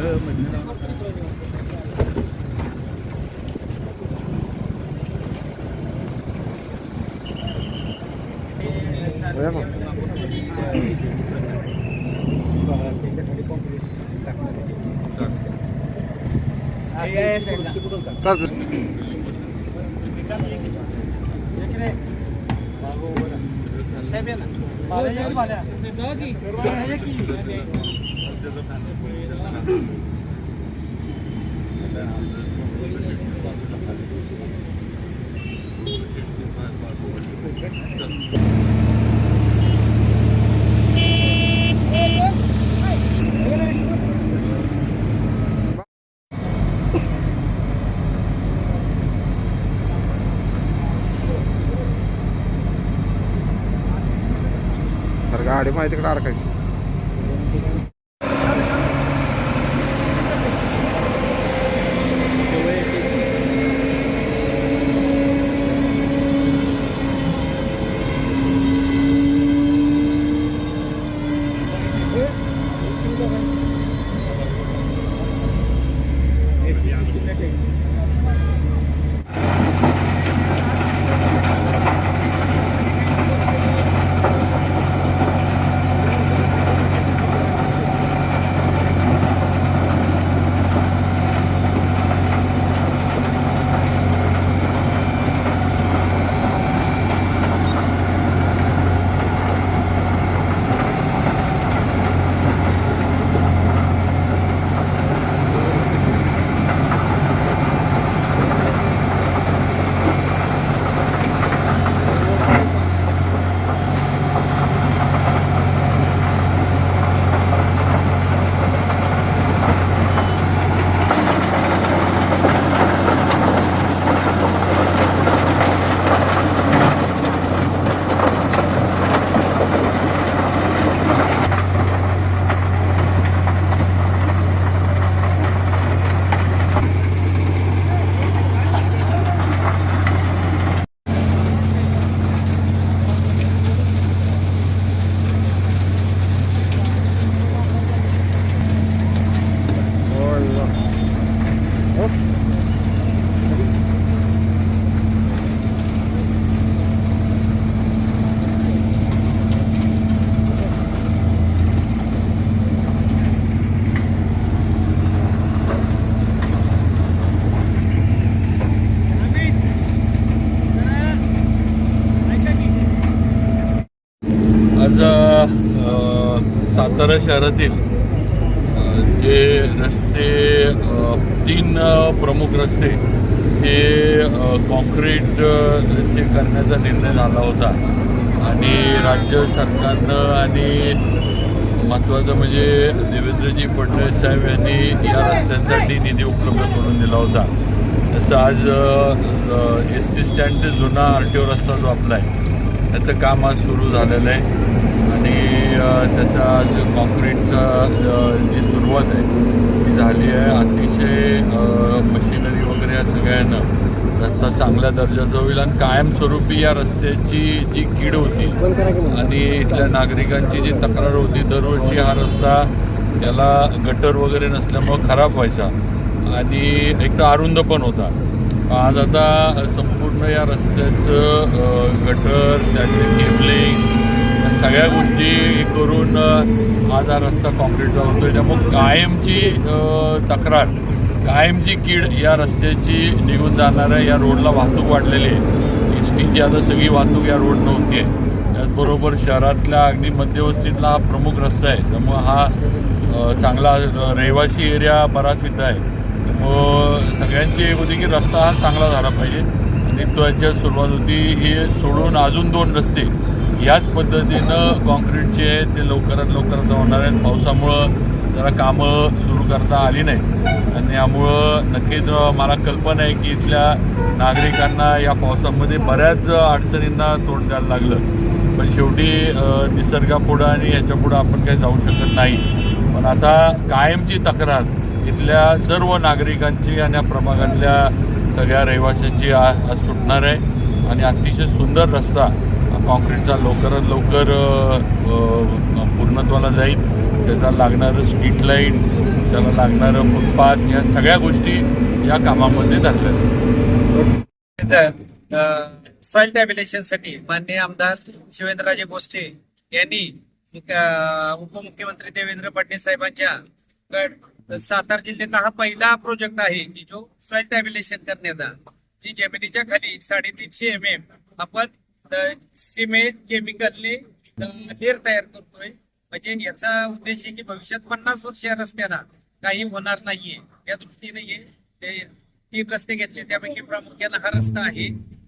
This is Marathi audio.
Olha, mano. Né? tá Malaya, Malaya. Seven. Malaya. Malaya. गाडी माहिती तिकडे अडकायची सातारा शहरातील जे रस्ते तीन प्रमुख रस्ते हे अ, कॉन्क्रीट चे करण्याचा निर्णय झाला होता. आणि राज्य सरकारनं आणि महत्त्वाचं म्हणजे देवेंद्रजी फडणवीस साहेब यांनी या रस्त्यांसाठी निधी उपलब्ध करून दिला होता. त्याचा आज एस टी स्टँड ते जुना आर टी ओ रस्ता जो आपला आहे त्याचं काम आज सुरू झालेलं आहे. त्याचा आज कॉन्क्रीटचा जी सुरुवात आहे ती झाली आहे. अतिशय मशिनरी वगैरे या सगळ्यांना रस्ता चांगल्या दर्जाचा होईल आणि कायमस्वरूपी या रस्त्याची जी कीड होती आणि इथल्या नागरिकांची जी तक्रार होती दरवर्षी हा रस्ता त्याला गटर वगैरे नसल्यामुळं खराब व्हायचा. आणि एक तर अरुंद पण होता. आज आता संपूर्ण या रस्त्याचं गटर त्याचे केबलिंग सगळ्या गोष्टी हे करून अ, आज हा रस्ता कॉन्क्रीटचा आहे त्यामुळे कायमची तक्रार कायमची कीड या रस्त्याची निघून जाणार आहे या रोडला वाहतूक वाढलेली आहे. एस टीची आता सगळी वाहतूक या रोड नव्हती आहे त्याचबरोबर शहरातल्या अगदी मध्यवस्तीतला हा प्रमुख रस्ता आहे. त्यामुळं हा चांगला रहिवासी एरिया बराच इथं आहे. त्यामुळं सगळ्यांची एक होती की रस्ता हा चांगला झाला पाहिजे. आणि तो याच्यात सुरुवात होती. हे सोडून अजून दोन रस्ते याच पद्धतीनं कॉन्क्रीटचे ते लवकरात लवकर होणार आहेत. पावसामुळं जरा कामं सुरू करता आली नाही आणि यामुळं नक्कीच मला कल्पना आहे की इथल्या नागरिकांना या पावसामध्ये बऱ्याच अडचणींना तोंड द्यायला लागलं. पण शेवटी निसर्गापुढं आणि ह्याच्यापुढं आपण काही जाऊ शकत नाही. पण आता कायमची तक्रार इथल्या सर्व नागरिकांची आणि या प्रभागातल्या सगळ्या रहिवाशांची आज सुटणार आहे. आणि अतिशय सुंदर रस्ता. कॉन्क्रीटचा लवकरात लवकर पूर्णत्वाला जाईल. त्याला लागणारं स्ट्रीट लाइट त्याला लागणारं फुटपाथ या सगळ्या गोष्टी या कामामध्ये धरल्या. सॉइल टॅबिलेशनसाठी माननीय आमदार शिवेंद्रराजे भोसले यांनी उपमुख्यमंत्री देवेंद्र फडणवीस साहेबांच्या कड- सातारा जिल्ह्यातला हा पहिला प्रोजेक्ट आहे की जो सॉइल टॅबिलेशन करण्याचा. जी जमिनीच्या खाली साडेतीनशे एम एम आपण सिमेंट केमिकलने लेर तयार करतोय. म्हणजे याचा उद्देश आहे की भविष्यात पन्नास वर्ष या रस्त्याला काही होणार नाहीये. या दृष्टीने हे- हे तीन रस्ते घेतले. त्यापैकी प्रामुख्यानं हा रस्ता आहे.